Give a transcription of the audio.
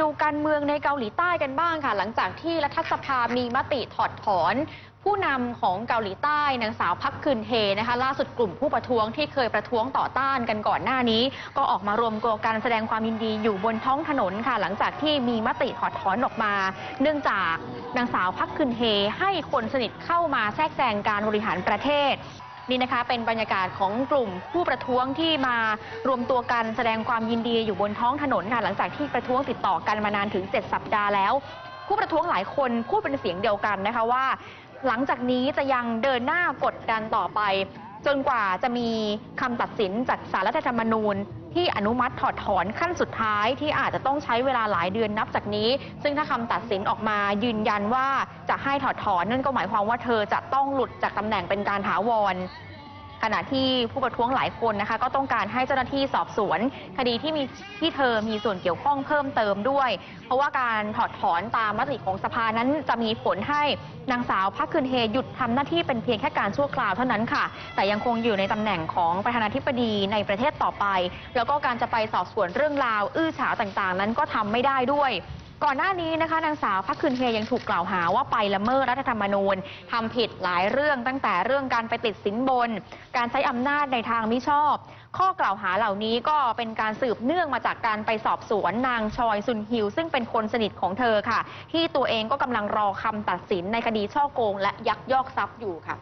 ดูการเมืองในเกาหลีใต้กันบ้างค่ะ หลังจากที่รัฐสภามีมติถอดถอน ผู้นำของเกาหลีใต้นางสาวพักคืนเฮนะคะ ล่าสุดกลุ่มผู้ประท้วงที่เคยประท้วงต่อต้านกันก่อนหน้านี้ ก็ออกมารวมตัวกันแสดงความยินดีอยู่บนท้องถนนค่ะ หลังจากที่มีมติถอดถอนออกมา เนื่องจากนางสาวพักคืนเฮให้คนสนิทเข้ามาแทรกแซงการบริหารประเทศ นี่นะคะเป็นบรรยากาศของกลุ่มผู้ประท้วงที่มารวมตัวกันแสดงความยินดีอยู่บนท้องถนนค่ะหลังจากที่ประท้วงติดต่อกันมานานถึง 7 สัปดาห์แล้ว ผู้ประท้วงหลายคนพูดเป็นเสียงเดียวกันนะคะว่า หลังจากนี้จะยังเดินหน้ากดดันต่อไป จนกว่าจะมีคำตัดสินจากสารรัฐธรรมนูญที่อนุมัติถอดถอนขั้นสุดท้ายที่อาจจะต้องใช้เวลาหลายเดือนนับจากนี้ ซึ่งถ้าคำตัดสินออกมายืนยันว่าจะให้ถอดถอนนั่นก็หมายความว่าเธอจะต้องหลุดจากตำแหน่งเป็นการถาวร ขณะที่ผู้ประท้วงหลายคนนะคะ ก็ต้องการให้เจ้าหน้าที่สอบสวน คดีที่มีที่เธอมีส่วนเกี่ยวข้องเพิ่มเติมด้วย เพราะว่าการถอดถอนตามมติของสภานั้นจะมีผลให้นางสาวพักคืนเฮหยุดทำหน้าที่เป็นเพียงแค่การชั่วคราวเท่านั้นค่ะ แต่ยังคงอยู่ในตำแหน่งของประธานาธิบดีในประเทศต่อไป แล้วก็การจะไปสอบสวนเรื่องราว อื้อฉาวต่างๆ นั้นก็ทำไม่ได้ด้วย ก่อนหน้านี้นะคะนางสาวพักคืนเฮยังถูกกล่าวหาว่าไปละเมิดรัฐธรรมนูญทำผิดหลายเรื่องตั้งแต่เรื่องการไปติดสินบน การใช้อำนาจในทางมิชอบ ข้อกล่าวหาเหล่านี้ก็เป็นการสืบเนื่องมาจากการไปสอบสวนนางชอยซุนฮิว ซึ่งเป็นคนสนิทของเธอค่ะ ที่ตัวเองก็กำลังรอคำตัดสินในคดีช่อโกง และยักยอกทรัพย์อยู่ค่ะ